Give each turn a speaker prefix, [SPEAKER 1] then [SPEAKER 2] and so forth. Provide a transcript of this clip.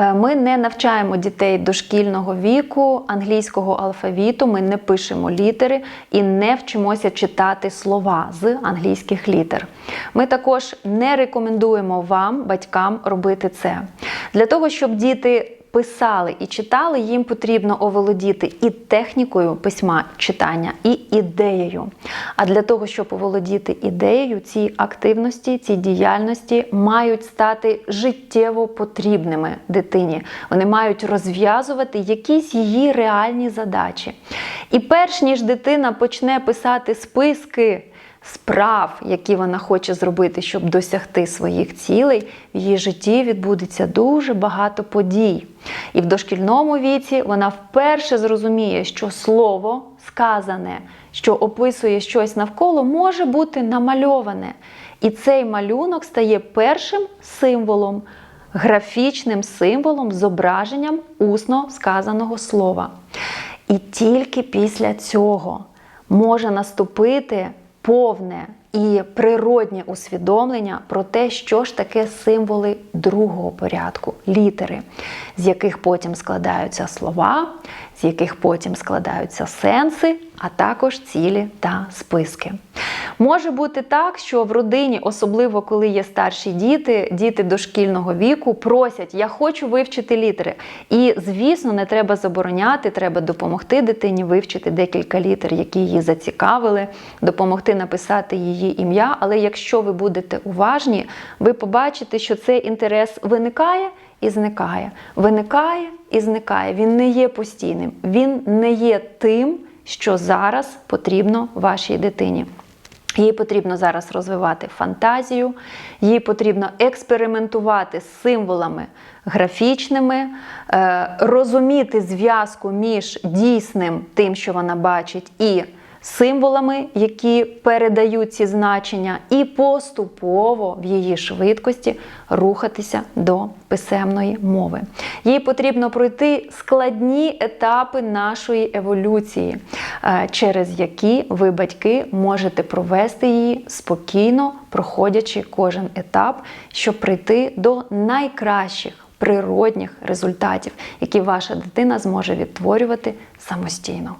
[SPEAKER 1] Е, Ми не навчаємо дітей дошкільного віку англійського алфавіту, ми не пишемо літери і не вчимося читати слова з англійських літер. Ми також не рекомендуємо вам, батькам, робити це. Для того, щоб діти писали і читали, їм потрібно оволодіти і технікою письма читання, і ідеєю. А для того, щоб оволодіти ідеєю, ці активності, ці діяльності мають стати життєво потрібними дитині. Вони мають розв'язувати якісь її реальні задачі. І перш ніж дитина почне писати списки справ, які вона хоче зробити, щоб досягти своїх цілей, в її житті відбудеться дуже багато подій. І в дошкільному віці вона вперше зрозуміє, що слово сказане, що описує щось навколо, може бути намальоване. І цей малюнок стає першим символом, графічним символом, зображенням усно сказаного слова. І тільки після цього може наступити повне і природнє усвідомлення про те, що ж таке символи другого порядку, літери, з яких потім складаються слова, з яких потім складаються сенси, а також цілі та списки. Може бути так, що в родині, особливо коли є старші діти, діти дошкільного віку, просять: Я хочу вивчити літери. І, звісно, не треба забороняти, треба допомогти дитині вивчити декілька літер, які її зацікавили, допомогти написати її ім'я. Але якщо ви будете уважні, ви побачите, що цей інтерес виникає і зникає. Виникає і зникає. Він не є постійним, він не є тим, що зараз потрібно вашій дитині. Їй потрібно зараз розвивати фантазію, їй потрібно експериментувати з символами графічними, е, розуміти зв'язку між дійсним тим, що вона бачить, і символами, які передають ці значення, і поступово в її швидкості рухатися до писемної мови. Їй потрібно пройти складні етапи нашої еволюції, е, через які ви, батьки, можете провести її спокійно, проходячи кожен етап, щоб прийти до найкращих природних результатів, які ваша дитина зможе відтворювати самостійно.